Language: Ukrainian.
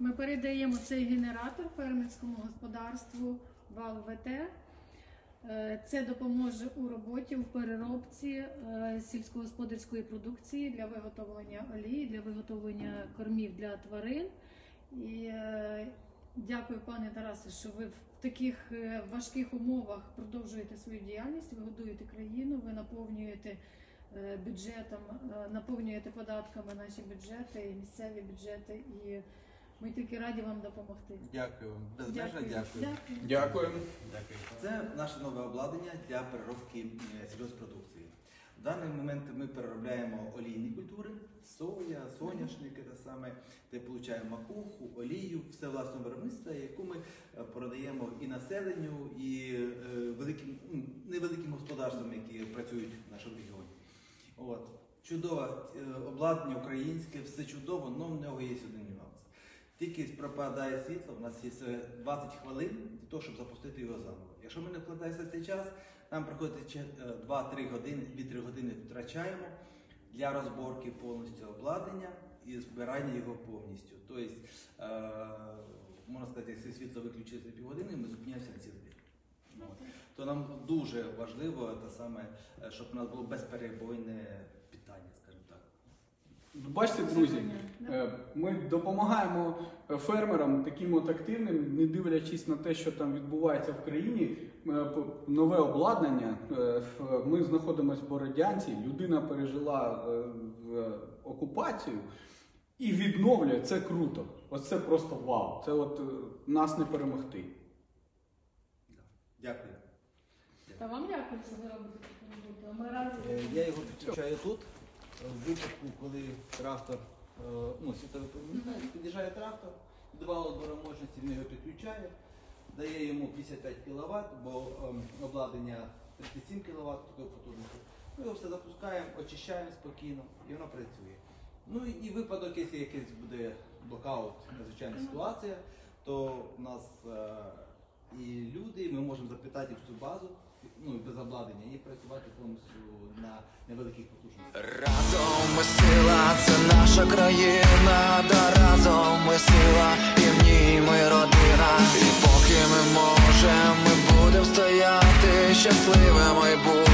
Ми передаємо цей генератор фермерському господарству Вал ВТ. Е, Це допоможе у роботі у переробці е, сільськогосподарської продукції для виготовлення олії, для виготовлення кормів для тварин. І е, дякую, пане Тарасе, що ви в таких важких умовах продовжуєте свою діяльність, ви годуєте країну, ви наповнюєте бюджетом, наповнюєте податками наші бюджети і місцеві бюджети. І ми тільки раді вам допомогти. Дякую. Безмежно дякую. Дякую. Дякуємо. Дякую. Це наше нове обладнання для переробки е, сільгоспродукції. В даний момент ми переробляємо олійні культури, соя, соняшники те саме, де получаємо макуху, олію, все власне виробництво, яку ми е, продаємо і населенню, і е, великим, невеликим господарствам, які працюють в нашому регіоні. От. Чудове обладнання українське, все чудово, але в нього є один. Тільки пропадає світло, у нас є е, 20 хвилин для того, щоб запустити його заново. Якщо ми не вкладаємося в цей час, нам приходить е, 2-3 години, 2-3 години втрачаємо для розборки повністю обладнання і збирання його повністю. Тобто, е, можна сказати, якщо світло виключили за півгодини, ми зупиняємося на цілий. То нам дуже важливо е, щоб у нас було безперебойне питання. Бачите, друзі, е, ми допомагаємо фермерам таким от активним, не дивлячись на те, що там відбувається в країні. Е, Нове обладнання. е, Ми знаходимося в Бородянці. Людина пережила окупацію і відновлює. Це круто. Оце просто вау. Це от нас не перемогти. Дякую. Та вам дякую, що ви робите Ми раді. Я його підключаю тут. В випадку, коли трактор, е, ну, світовий поміняє, під'їжджає трактор, два отбора мощності, він його підключає, дає йому 55 кВт, бо ем, обладнання 37 кВт такої потужності. Ми його все запускаємо, очищаємо спокійно і воно працює. Ну і, і випадок, якщо якийсь буде блокаут, надзвичайна ситуація, то у нас е, і люди, і ми можемо запитати в цю базу, ну і без обладнання, і працювати повністю на невеликих потужностях ми сила, це наша країна, та разом ми сила, і в ній ми родина. І поки ми можемо, ми будемо стояти щасливе майбутнє.